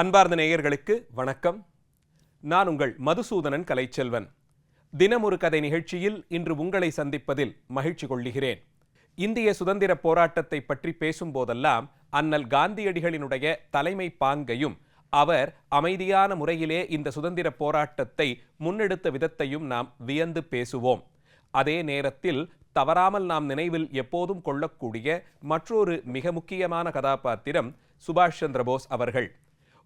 அன்பார்ந்த நேயர்களுக்கு வணக்கம். நான் உங்கள் மதுசூதனன் கலைச்செல்வன். தினமொரு கதை நிகழ்ச்சியில் இன்று உங்களை சந்திப்பதில் மகிழ்ச்சி கொள்ளுகிறேன். இந்திய சுதந்திர போராட்டத்தை பற்றி பேசும்போதெல்லாம் அண்ணல் காந்தியடிகளினுடைய தலைமை பாங்கையும் அவர் அமைதியான முறையிலே இந்த சுதந்திர போராட்டத்தை முன்னெடுத்த விதத்தையும் நாம் வியந்து பேசுவோம். அதே நேரத்தில் தவறாமல் நாம் நினைவில் எப்போதும் கொள்ளக்கூடிய மற்றொரு மிக முக்கியமான கதாபாத்திரம் சுபாஷ் சந்திரபோஸ் அவர்கள்.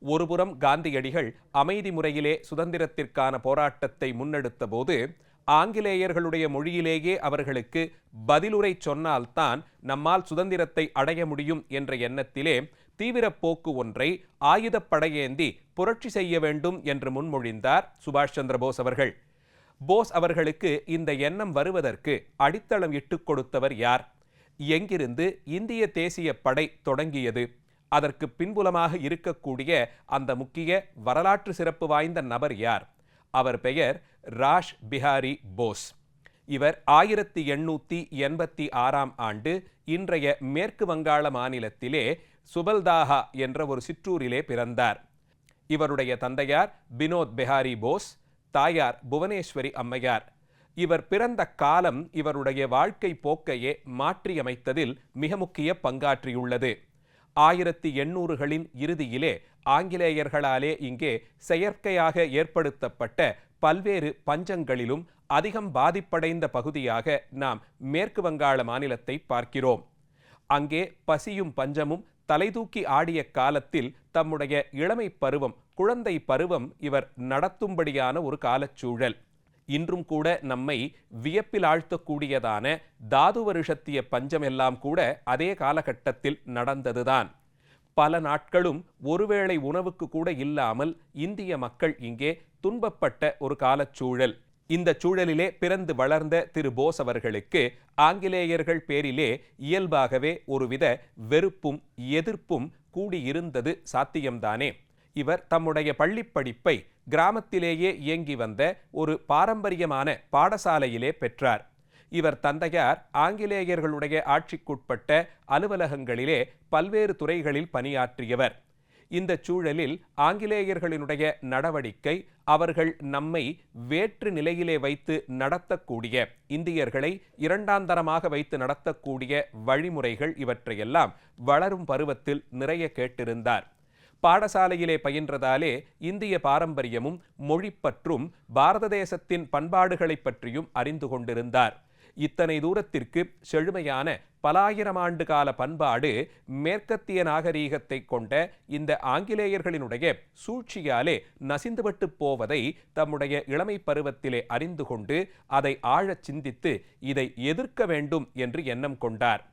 ஒருபுறம் காந்தியடிகள் அமைதி முறையிலே சுதந்திரத்திற்கான போராட்டத்தை முன்னெடுத்த போது ஆங்கிலேயர்களுடைய மொழியிலேயே அவர்களுக்கு பதிலுரை சொன்னால்தான் நம்மால் சுதந்திரத்தை அடைய முடியும் என்ற எண்ணத்திலே தீவிர போக்கு ஒன்றை ஆயுதப்படையேந்தி புரட்சி செய்ய வேண்டும் என்று முன்மொழிந்தார் சுபாஷ் சந்திர போஸ் அவர்கள். போஸ் அவர்களுக்கு இந்த எண்ணம் வருவதற்கு அடித்தளம் இட்டுக் கொடுத்தவர் யார்? எங்கிருந்து இந்திய தேசிய படை தொடங்கியது? அதற்கு பின்புலமாக இருக்கக்கூடிய அந்த முக்கிய வரலாற்று சிறப்பு வாய்ந்த நபர் யார்? அவர் பெயர் ராஷ் பிஹாரி போஸ். இவர் ஆயிரத்தி எண்ணூற்றி எண்பத்தி ஆறாம் ஆண்டு இன்றைய மேற்கு வங்காள மாநிலத்திலே சுபல்தாஹா என்ற ஒரு சிற்றூரிலே பிறந்தார். இவருடைய தந்தையார் வினோத் பெஹாரி போஸ் தாயார் புவனேஸ்வரி அம்மையார். இவர் பிறந்த காலம் இவருடைய வாழ்க்கை போக்கையே மாற்றியமைத்ததில் மிக முக்கிய பங்காற்றியுள்ளது. ஆயிரத்தி எண்ணூறுகளின் இறுதியிலே ஆங்கிலேயர்களாலே இங்கே செயற்கையாக ஏற்படுத்தப்பட்ட பல்வேறு பஞ்சங்களிலும் அதிகம் பாதிப்படைந்த பகுதியாக நாம் மேற்கு வங்காள மாநிலத்தை பார்க்கிறோம். அங்கே பசியும் பஞ்சமும் தலைதூக்கி ஆடிய காலத்தில் தம்முடைய இளமை பருவம் குழந்தை பருவம் இவர் நடத்தும்படியான ஒரு காலச்சூழல். இன்றும் கூட நம்மை வியப்பில் ஆழ்த்தக்கூடியதான தாது வருஷத்திய பஞ்சம் எல்லாம் கூட அதே காலகட்டத்தில் நடந்ததுதான். பல நாட்களும் ஒருவேளை உணவுக்கு கூட இல்லாமல் இந்திய மக்கள் இங்கே துன்பப்பட்ட ஒரு காலச்சூழல். இந்த சூழலிலே பிறந்து வளர்ந்த திரு போஸ் அவர்களுக்கு ஆங்கிலேயர்கள் பேரிலே இயல்பாகவே ஒருவித வெறுப்பும் எதிர்ப்பும் கூடியிருந்தது சாத்தியம்தானே. இவர் தம்முடைய பள்ளிப்படிப்பை கிராமத்திலேயே இயங்கி வந்த ஒரு பாரம்பரியமான பாடசாலையிலே பெற்றார். இவர் தந்தையார் ஆங்கிலேயர்களுடைய ஆட்சிக்குட்பட்ட அலுவலகங்களிலே பல்வேறு துறைகளில் பணியாற்றியவர். இந்த சூழலில் ஆங்கிலேயர்களினுடைய நடவடிக்கை அவர்கள் நம்மை வேற்று நிலையிலே வைத்து நடத்தக்கூடிய இந்தியர்களை இரண்டாந்தரமாக வைத்து நடத்தக்கூடிய வழிமுறைகள் இவற்றையெல்லாம் வளரும் பருவத்தில் நிறைய கேட்டிருந்தார். பாடசாலையிலே பயின்றதாலே இந்திய பாரம்பரியமும் மொழிப்பற்றும் பாரத தேசத்தின் பண்பாடுகளைப் பற்றியும் அறிந்து கொண்டிருந்தார். இத்தனை தூரத்திற்கு செழுமையான பலாயிரம் ஆண்டு கால பண்பாடு மேற்கத்திய நாகரீகத்தை கொண்ட இந்த ஆங்கிலேயர்களினுடைய சூழ்ச்சியாலே நசிந்துபட்டு போவதை தம்முடைய இளமை பருவத்திலே அறிந்து கொண்டு அதை ஆழச் சிந்தித்து இதை எதிர்க்க வேண்டும் என்று எண்ணம் கொண்டார்.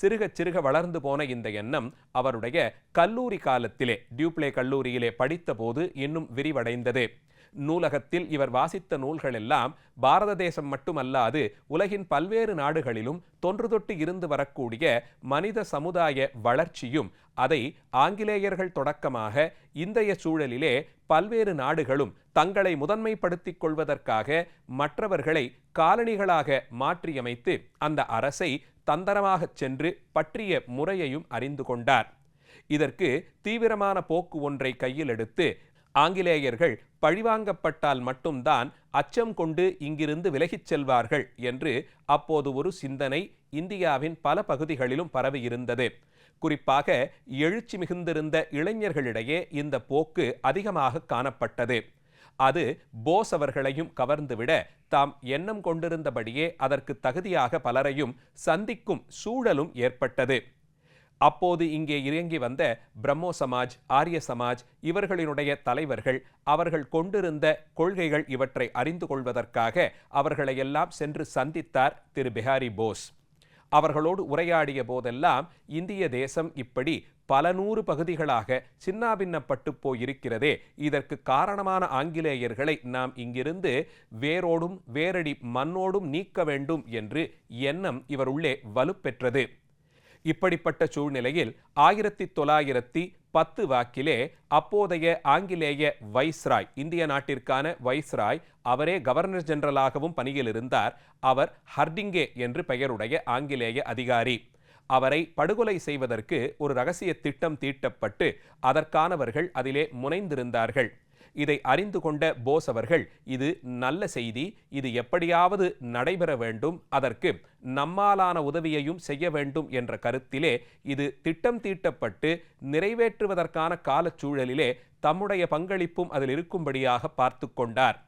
சிறுக சிறுக வளர்ந்து போன இந்த எண்ணம் அவருடைய கல்லூரி காலத்திலே டியூப்ளே கல்லூரியிலே படித்தபோது இன்னும் விரிவடைந்தது. நூலகத்தில் இவர் வாசித்த நூல்கள் எல்லாம் பாரத தேசம் மட்டுமல்லாது உலகின் பல்வேறு நாடுகளிலும் தொன்றுதொட்டு இருந்து வரக்கூடிய மனித சமுதாய வளர்ச்சியும் அதை ஆங்கிலேயர்கள் தொடக்கமாக இந்திய சூழலிலே பல்வேறு நாடுகளும் தங்களை முதன்மைப்படுத்திக் கொள்வதற்காக மற்றவர்களை காலனிகளாக மாற்றியமைத்து அந்த அரசை தந்தரமாகச் சென்று பற்றிய முறையையும் அறிந்து கொண்டார். இதற்கு தீவிரமான போக்கு ஒன்றை கையில் எடுத்து ஆங்கிலேயர்கள் பழிவாங்கப்பட்டால் மட்டும்தான் அச்சம் கொண்டு இங்கிருந்து விலகிச் செல்வார்கள் என்று அப்போது ஒரு சிந்தனை இந்தியாவின் பல பகுதிகளிலும் பரவியிருந்தது குறிப்பாக எழுச்சி மிகுந்திருந்த இளைஞர்களிடையே இந்த போக்கு அதிகமாக காணப்பட்டது. அது போஸ் அவர்களையும் கவர்ந்துவிட தாம் எண்ணம் கொண்டிருந்தபடியே அதற்கு தகுதியாக பலரையும் சந்திக்கும் சூழலும் ஏற்பட்டது. அப்போது இங்கே இறங்கி வந்த பிரம்மோ சமாஜ் ஆரிய சமாஜ் இவர்களினுடைய தலைவர்கள் அவர்கள் கொண்டிருந்த கொள்கைகள் இவற்றை அறிந்து கொள்வதற்காக அவர்களையெல்லாம் சென்று சந்தித்தார் திரு பிஹாரி போஸ். அவர்களோடு உரையாடிய போதெல்லாம் இந்திய தேசம் இப்படி பல நூறு பகுதிகளாக சின்னாபின்னப்பட்டு போயிருக்கிறதே இதற்கு காரணமான ஆங்கிலேயர்களை நாம் இங்கிருந்து வேரோடும் வேரடி மண்ணோடும் நீக்க வேண்டும் என்று எண்ணம் இவர் உள்ளே வலுப்பெற்றது. இப்படிப்பட்ட சூழ்நிலையில் ஆயிரத்தி தொள்ளாயிரத்தி பத்து வாக்கிலே அப்போதைய ஆங்கிலேய வைஸ்ராய் இந்திய நாட்டிற்கான வைஸ்ராய் அவரே கவர்னர் ஜெனரலாகவும் பணியில் இருந்தார் அவர் ஹர்டிங்கே என்று பெயருடைய ஆங்கிலேய அதிகாரி. அவரை படுகொலை செய்வதற்கு ஒரு ரகசிய திட்டம் தீட்டப்பட்டு அதற்கானவர்கள் அதிலே முனைந்திருந்தார்கள். இதை அறிந்து கொண்ட போஸ் அவர்கள் இது நல்ல செய்தி இது எப்படியாவது நடைபெற வேண்டும் அதற்கு நம்மாலான உதவியையும் செய்ய வேண்டும் என்ற கருத்திலே இது திட்டம் தீட்டப்பட்டு நிறைவேற்றுவதற்கான காலச்சூழலிலே தம்முடைய பங்களிப்பும் அதில் இருக்கும்படியாக பார்த்து கொண்டார்.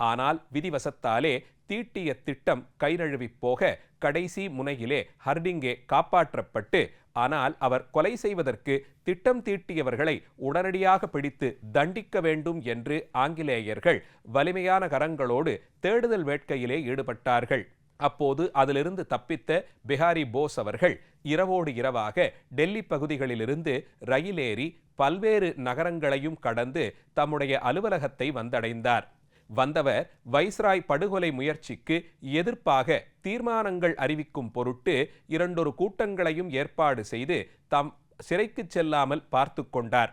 ஆனால் விதிவசத்தாலே தீட்டிய திட்டம் கைநழுவி போக கடைசி முனையிலே ஹர்டிங்கே காப்பாற்றப்பட்டு ஆனால் அவர் கொலை செய்வதற்கு திட்டம் தீட்டியவர்களை உடனடியாக பிடித்து தண்டிக்க வேண்டும் என்று ஆங்கிலேயர்கள் வலிமையான கரங்களோடு தேடுதல் வேட்கையிலே ஈடுபட்டார்கள். அப்போது அதிலிருந்து தப்பித்த பிஹாரி போஸ் அவர்கள் இரவோடு இரவாக டெல்லி பகுதிகளிலிருந்து ரயிலேறி பல்வேறு நகரங்களையும் கடந்து தம்முடைய அலுவலகத்தை வந்தடைந்தார். வந்தவர் வைஸ்ராய் படுகொலை முயற்சிக்கு எதிர்ப்பாக தீர்மானங்கள் அறிவிக்கும் பொருட்டு இரண்டொரு கூட்டங்களையும் ஏற்பாடு செய்து தாம் சிறைக்கு செல்லாமல் பார்த்து கொண்டார்.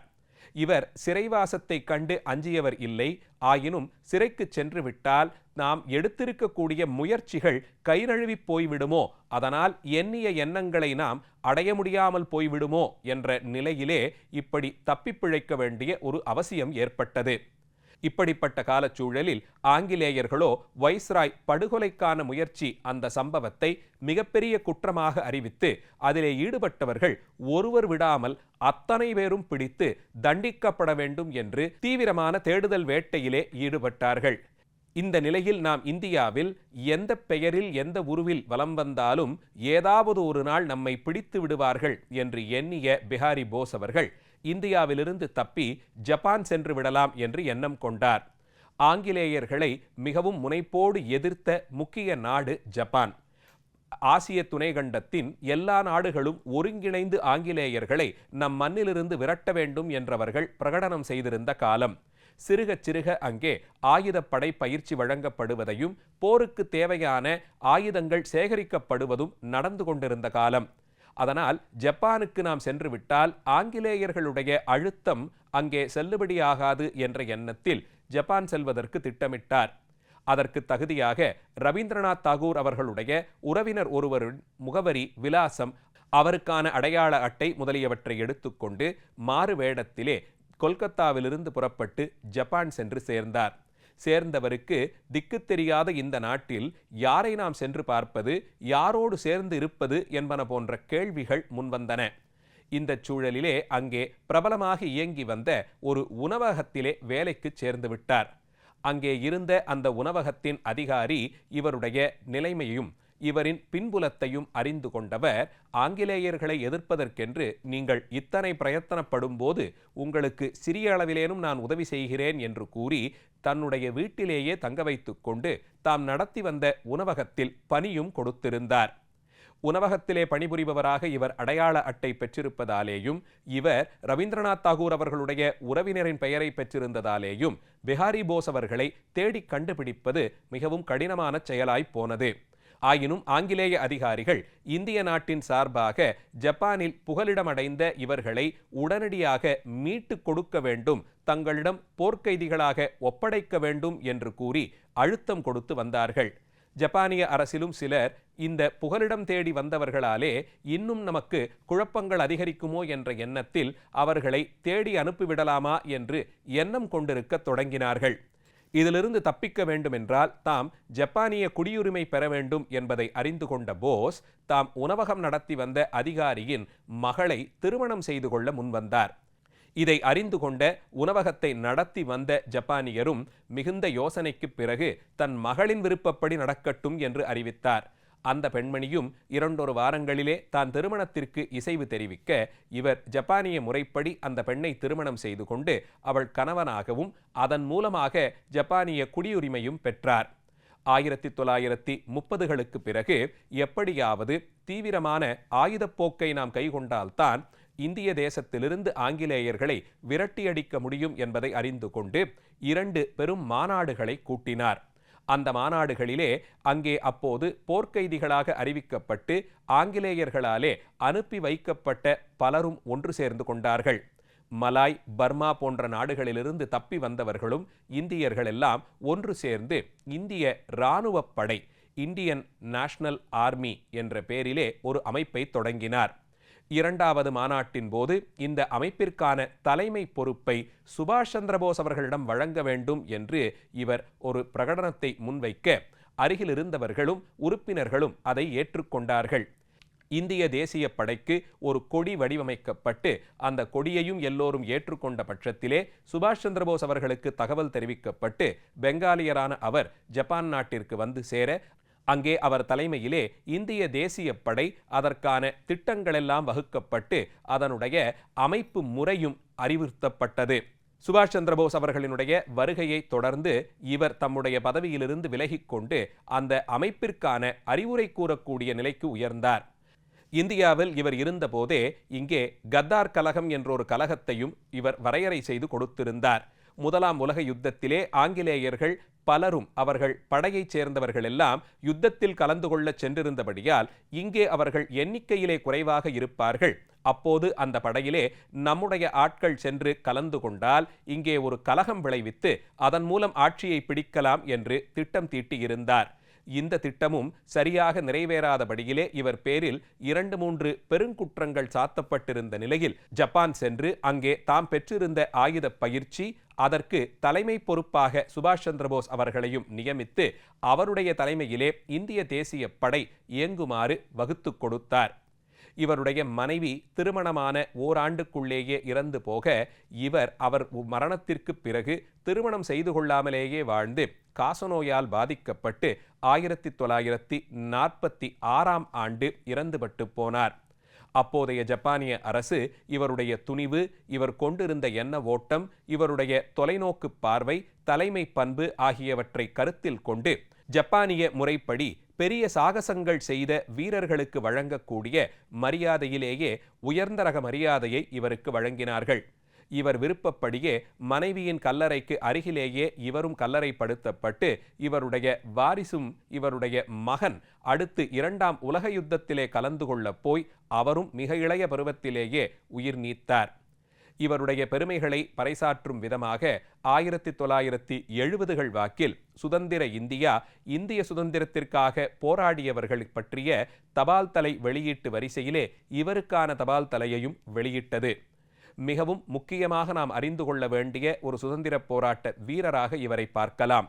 இவர் சிறைவாசத்தை கண்டு அஞ்சியவர் இல்லை. ஆயினும் சிறைக்கு சென்று விட்டால் நாம் எடுத்திருக்கக்கூடிய முயற்சிகள் கைநழுவி போய்விடுமோ? அதனால் எண்ணிய எண்ணங்களை நாம் அடைய முடியாமல் போய்விடுமோ? என்ற நிலையிலே இப்படி தப்பிப்பிழைக்க வேண்டிய ஒரு அவசியம் ஏற்பட்டது. இப்படிப்பட்ட காலச்சூழலில் ஆங்கிலேயர்களோ வைஸ்ராய் படுகொலைக்கான முயற்சி அந்த சம்பவத்தை மிகப்பெரிய குற்றமாக அறிவித்து அதிலே ஈடுபட்டவர்கள் ஒருவர் விடாமல் அத்தனை பேரும் பிடித்து தண்டிக்கப்பட வேண்டும் என்று தீவிரமான தேடுதல் வேட்டையிலே ஈடுபட்டார்கள். இந்த நிலையில் நாம் இந்தியாவில் எந்த பெயரில் எந்த உருவில் வலம் வந்தாலும் ஏதாவது ஒரு நாள் நம்மை பிடித்து விடுவார்கள் என்று எண்ணிய பிஹாரி போஸ் அவர்கள் இந்தியாவிலிருந்து தப்பி ஜப்பான் சென்று விடலாம் என்று எண்ணம் கொண்டார். ஆங்கிலேயர்களை மிகவும் முனைப்போடு எதிர்த்த முக்கிய நாடு ஜப்பான். ஆசிய துணைக்கண்டத்தின் எல்லா நாடுகளும் ஒருங்கிணைந்து ஆங்கிலேயர்களை நம் மண்ணிலிருந்து விரட்ட வேண்டும் என்றவர்கள் பிரகடனம் செய்திருந்த காலம். சிறுக சிறுக அங்கே ஆயுதப்படை பயிற்சி வழங்கப்படுவதையும் போருக்கு தேவையான ஆயுதங்கள் சேகரிக்கப்படுவதும் நடந்து கொண்டிருந்த காலம். அதனால் ஜப்பானுக்கு நாம் சென்று விட்டால் ஆங்கிலேயர்களுடைய அழுத்தம் அங்கே செல்லுபடியாகாது என்ற எண்ணத்தில் ஜப்பான் செல்வதற்கு திட்டமிட்டார். அதற்கு தகுதியாக ரவீந்திரநாத் தாகூர் அவர்களுடைய உறவினர் ஒருவரின் முகவரி விலாசம் அவருக்கான அடையாள அட்டை முதலியவற்றை எடுத்துக்கொண்டு மாறு வேடத்திலே கொல்கத்தாவிலிருந்து புறப்பட்டு ஜப்பான் சென்று சேர்ந்தார். சேர்ந்தவருக்கு திக்கு தெரியாத இந்த நாட்டில் யாரை நாம் சென்று பார்ப்பது யாரோடு சேர்ந்து இருப்பது என்பன போன்ற கேள்விகள் முன்வந்தன. இந்த சூழலிலே அங்கே பிரபலமாக இயங்கி வந்த ஒரு உணவகத்திலே வேலைக்கு சேர்ந்து விட்டார். அங்கே இருந்த அந்த உணவகத்தின் அதிகாரி இவருடைய நிலைமையும் இவரின் பின்புலத்தையும் அறிந்து கொண்டவர் ஆங்கிலேயர்களை எதிர்ப்பதற்கென்று நீங்கள் இத்தனை பிரயத்தனப்படும் போது உங்களுக்கு சிறிய அளவிலேனும் நான் உதவி செய்கிறேன் என்று கூறி தன்னுடைய வீட்டிலேயே தங்க வைத்துக் கொண்டு தாம் நடத்தி வந்த உணவகத்தில் பணியும் கொடுத்திருந்தார். உணவகத்திலே பணிபுரிபவராக இவர் அடையாள அட்டை பெற்றிருப்பதாலேயும் இவர் ரவீந்திரநாத் தாகூர் அவர்களுடைய உறவினரின் பெயரை பெற்றிருந்ததாலேயும் பிஹாரி போஸ் அவர்களை தேடி கண்டுபிடிப்பது மிகவும் கடினமான செயலாய் போனது. ஆயினும் ஆங்கிலேய அதிகாரிகள் இந்திய நாட்டின் சார்பாக ஜப்பானில் புகலிடமடைந்த இவர்களை உடனடியாக மீட்டு கொடுக்க வேண்டும் தங்களிடம் போர்க்கைதிகளாக ஒப்படைக்க வேண்டும் என்று கூறி அழுத்தம் கொடுத்து வந்தார்கள். ஜப்பானிய அரசிலும் சிலர் இந்த புகலிடம் தேடி வந்தவர்களாலே இன்னும் நமக்கு குழப்பங்கள் அதிகரிக்குமோ என்ற எண்ணத்தில் அவர்களை தேடி அனுப்பிவிடலாமா என்று எண்ணம் கொண்டிருக்க தொடங்கினார்கள். இதிலிருந்து தப்பிக்க வேண்டுமென்றால் தாம் ஜப்பானிய குடியுரிமை பெற வேண்டும் என்பதை அறிந்து கொண்ட போஸ் தாம் உணவகம் நடத்தி வந்த அதிகாரியின் மகளை திருமணம் செய்து கொள்ள முன்வந்தார். இதை அறிந்து கொண்ட உணவகத்தை நடத்தி வந்த ஜப்பானியரும் மிகுந்த யோசனைக்கு பிறகு தன் மகளின் விருப்பப்படி நடக்கட்டும் என்று அறிவித்தார். அந்த பெண்மணியும் இரண்டொரு வாரங்களிலே தான் திருமணத்திற்கு இசைவு தெரிவிக்க இவர் ஜப்பானிய முறைப்படி அந்த பெண்ணை திருமணம் செய்து கொண்டு அவள் கணவனாகவும் அதன் மூலமாக ஜப்பானிய குடியுரிமையும் பெற்றார். ஆயிரத்தி தொள்ளாயிரத்தி முப்பதுகளுக்கு பிறகு எப்படியாவது தீவிரமான ஆயுதப்போக்கை நாம் கைகொண்டால்தான் இந்திய தேசத்திலிருந்து ஆங்கிலேயர்களை விரட்டியடிக்க முடியும் என்பதை அறிந்து கொண்டு இரண்டு பெரும் மாநாடுகளை கூட்டினார். அந்த மாநாடுகளிலே அங்கே அப்போது போர்க்கைதிகளாக அறிவிக்கப்பட்டு ஆங்கிலேயர்களாலே அனுப்பி வைக்கப்பட்ட பலரும் ஒன்று சேர்ந்து கொண்டார்கள். மலாய் பர்மா போன்ற நாடுகளிலிருந்து தப்பி வந்தவர்களும் இந்தியர்கள் எல்லாம் ஒன்று சேர்ந்து இந்திய இராணுவப் படை இந்தியன் நேஷனல் ஆர்மி என்ற பெயரிலே ஒரு அமைப்பை தொடங்கினார். இரண்டாவது மாநாட்டின் போது இந்த அமைப்பிற்கான தலைமை பொறுப்பை சுபாஷ் சந்திரபோஸ் அவர்களிடம் வழங்க வேண்டும் என்று இவர் ஒரு பிரகடனத்தை முன்வைக்க அருகில் இருந்தவர்களும் உறுப்பினர்களும் அதை ஏற்றுக்கொண்டார்கள். இந்திய தேசிய படைக்கு ஒரு கொடி வடிவமைக்கப்பட்டு அந்த கொடியையும் எல்லோரும் ஏற்றுக்கொண்ட பட்சத்திலே சுபாஷ் சந்திரபோஸ் அவர்களுக்கு தகவல் தெரிவிக்கப்பட்டு பெங்காலியரான அவர் ஜப்பான் நாட்டிற்கு வந்து சேர அங்கே அவர் தலைமையிலே இந்திய தேசிய படை அதற்கான திட்டங்களெல்லாம் வகுக்கப்பட்டு அதனுடைய அமைப்பு முறையும் அறிவுறுத்தப்பட்டது. சுபாஷ் சந்திரபோஸ் அவர்களினுடைய வருகையை தொடர்ந்து இவர் தம்முடைய பதவியிலிருந்து விலகிக்கொண்டு அந்த அமைப்பிற்கான அறிவுரை கூறக்கூடிய நிலைக்கு உயர்ந்தார். இந்தியாவில் இவர் இருந்தபோதே இங்கே கத்தார் கலகம் என்றொரு கலகத்தையும் இவர் வரையறை செய்து கொடுத்திருந்தார். முதலாம் உலக யுத்தத்திலே ஆங்கிலேயர்கள் பலரும் அவர்கள் படையைச் சேர்ந்தவர்கள் எல்லாம் யுத்தத்தில் கலந்து கொள்ளச் சென்றிருந்தபடியால் இங்கே அவர்கள் எண்ணிக்கையிலே குறைவாக இருப்பார்கள். அப்போது அந்த படையிலே நம்முடைய ஆட்கள் சென்று கலந்து கொண்டால் இங்கே ஒரு கலகம் விளைவித்து அதன் மூலம் ஆட்சியை பிடிக்கலாம் என்று திட்டம் தீட்டியிருந்தார். இந்த திட்டமும் சரியாக நிறைவேறாதபடியிலே இவர் பேரில் இரண்டு மூன்று பெருங்குற்றங்கள் சாத்தப்பட்டிருந்த நிலையில் ஜப்பான் சென்று அங்கே தாம் பெற்றிருந்த ஆயுத பயிற்சி அதற்கு தலைமை பொறுப்பாக சுபாஷ் சந்திரபோஸ் அவர்களையும் நியமித்து அவருடைய தலைமையிலே இந்திய தேசிய படை இயங்குமாறு வகுத்து கொடுத்தார். இவருடைய மனைவி திருமணமான ஓராண்டுக்குள்ளேயே இறந்து போக இவர் அவர் மரணத்திற்கு பிறகு திருமணம் செய்து கொள்ளாமலேயே வாழ்ந்து காசநோயால் பாதிக்கப்பட்டு ஆயிரத்தி தொள்ளாயிரத்தி நாற்பத்தி ஆறாம் ஆண்டு இறந்துபட்டு போனார். அப்போதைய ஜப்பானிய அரசு இவருடைய துணிவு இவர் கொண்டிருந்த எண்ண ஓட்டம் இவருடைய தொலைநோக்கு பார்வை தலைமை பண்பு ஆகியவற்றை கருத்தில் கொண்டு ஜப்பானிய முறைப்படி பெரிய சாகசங்கள் செய்த வீரர்களுக்கு வழங்கக்கூடிய மரியாதையிலேயே உயர்ந்த ரக மரியாதையை இவருக்கு வழங்கினார்கள். இவர் விருப்பப்படியே மனைவியின் கல்லறைக்கு அருகிலேயே இவரும் கல்லறைப்படுத்தப்பட்டு இவருடைய வாரிசும் இவருடைய மகன் அடுத்து இரண்டாம் உலக யுத்தத்திலே கலந்து கொள்ளப் போய் அவரும் மிக இளைய பருவத்திலேயே உயிர் நீத்தார். இவருடைய பெருமைகளை பறைசாற்றும் விதமாக ஆயிரத்தி தொள்ளாயிரத்தி எழுபதுகள் வாக்கில் சுதந்திர இந்தியா இந்திய சுதந்திரத்திற்காக போராடியவர்கள் பற்றிய தபால் தலை வெளியீட்டு வரிசையிலே இவருக்கான தபால் தலையையும் வெளியிட்டது. மிகவும் முக்கியமாக நாம் அறிந்து கொள்ள வேண்டிய ஒரு சுதந்திர போராட்ட வீரராக இவரை பார்க்கலாம்.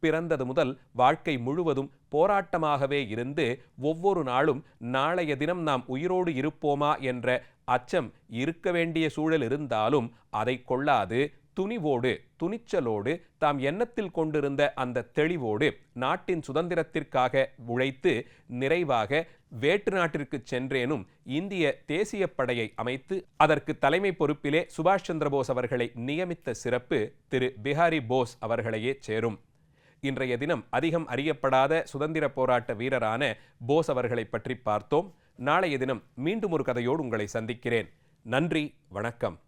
பிறந்தது முதல் வாழ்க்கை முழுவதும் போராட்டமாகவே இருந்து ஒவ்வொரு நாளும் நாளைய தினம் நாம் உயிரோடு இருப்போமா என்ற அச்சம் இருக்க வேண்டிய சூழல் இருந்தாலும் அதை கொள்ளாது. துணிவோடு துணிச்சலோடு தாம் எண்ணத்தில் கொண்டிருந்த அந்த தெளிவோடு நாட்டின் சுதந்திரத்திற்காக உழைத்து நிறைவாக வேற்று நாட்டிற்கு சென்றேனும் இந்திய தேசிய படையை அமைத்து அதற்கு தலைமை பொறுப்பிலே சுபாஷ் சந்திரபோஸ் அவர்களை நியமித்த சிறப்பு திரு பிஹாரி போஸ் அவர்களையே சேரும். இன்றைய தினம் அதிகம் அறியப்படாத சுதந்திர போராட்ட வீரரான போஸ் அவர்களை பற்றி பார்த்தோம். நாளைய தினம் மீண்டும் ஒரு கதையோடு உங்களை சந்திக்கிறேன். நன்றி வணக்கம்.